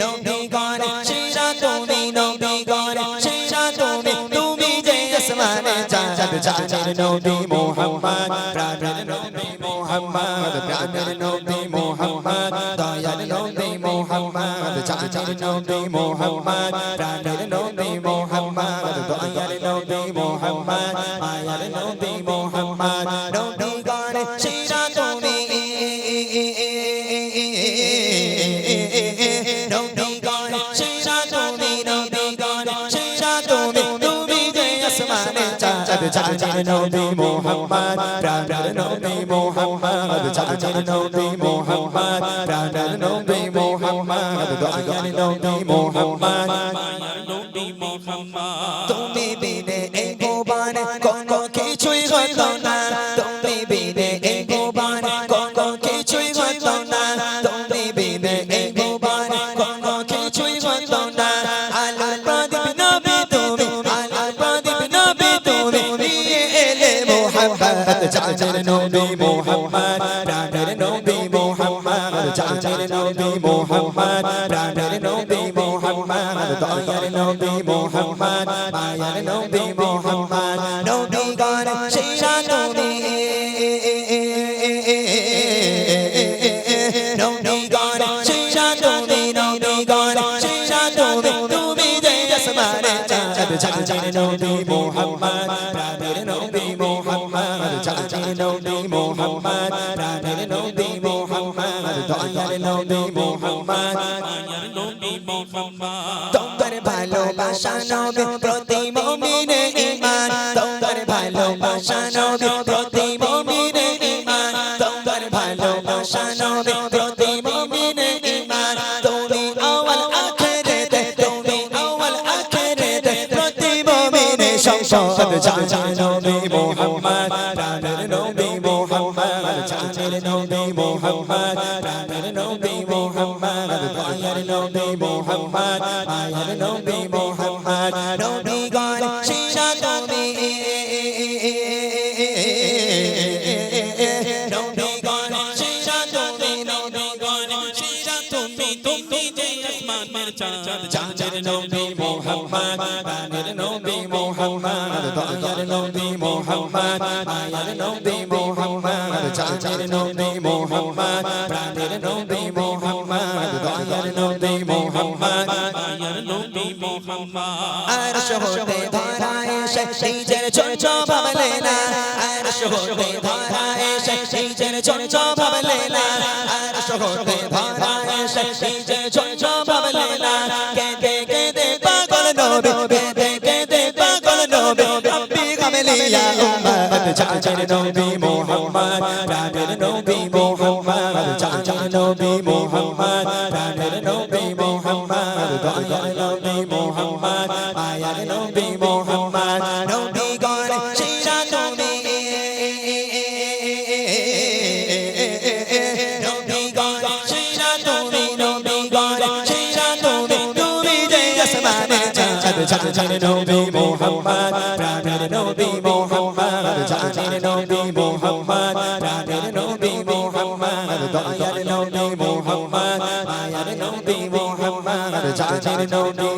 নবী গণে সেরা তুমি নবী গণে সেরা তুমি তুমি যে আসমানে চাঁদ চাঁদের নবী মোহাম্মদ প্রাণের নবী মোহাম্মদ প্রাণের নবী মোহাম্মদ দয়ার নবী মোহাম্মদ চাঁদের নবী মোহাম্মদ প্রাণের নবী মোহাম্মদ দয়ার নবী মোহাম্মদ মায়ার নবী মোহাম্মদ চাঁদের নবী মোহাম্মদ প্রাণের নবী মোহাম্মদ চাঁদের নবী মোহাম্মদ প্রাণের নবী মোহাম্মদ দয়ার নবী মোহাম্মদ। তুমি বিনে এই ভুবন কোনো মোহাম্মদ চাচের নবী মোহাম্মদ প্রাণের নবী মোহাম্মদ চাচের নবী মোহাম্মদ প্রাণের নবী মোহাম্মদ দয়ার নবী মোহাম্মদ মায়ার নবী মোহাম্মদ নবী গান সেরা নবী নবী গান সেরা নবী নবী গান সেরা নবী তুমি যে আসমানে চাঁদ চাঁদের নবী মোহাম্মদ প্রাণের নবী মোহাম্মদ দয়ার নবী মোহাম্মদ তোমার ভালোবাসা নবী প্রতি মুমিনে ঈমান তোমার ভালোবাসা নবী প্রতি মুমিনে ঈমান তোমার ভালোবাসা নবী প্রতি মুমিনে ঈমান তুমি আওয়াল আখিরাতে তুমি আওয়াল আখিরাতে প্রতি মুমিনে সংসদ জান নবী মোহাম্মদ প্রাণের নবী মোহাম্মদ চাচের নবী মোহাম্মদ আসমানের চাঁদ চাঁদের নবী মোহাম্মদ প্রাণের নবী মোহাম্মদ দয়ার নবী মোহাম্মদ মায়ের নবী মোহাম্মদ চাচের নবী মোহাম্মদ প্রাণের নবী মোহাম্মদ দয়ার নবী মোহাম্মদ আর শহরে ধরায় সে নিজের ভাবলে না। আর শহরে ধরায় সে নিজের ভাবলে না। আর শহরে ধরায় নবী কেঁদে কেঁদে পাগল নবী রব্বি কামলিয়া উম্মত, চাচের নবী মোহাম্মদ, প্রাণের নবী মোহাম্মদ, চাচের নবী মোহাম্মদ, প্রাণের নবী মোহাম্মদ, দয়ার নবী মোহাম্মদ আয়ার নবী মোহাম্মদ। চাঁদের নবী মোহাম্মদ প্রাণের নবী মোহাম্মদ চাঁদের নবী মোহাম্মদ প্রাণের নবী মোহাম্মদ দয়ার নবী মোহাম্মদ মায়ার নবী মোহাম্মদ চাঁদের নবী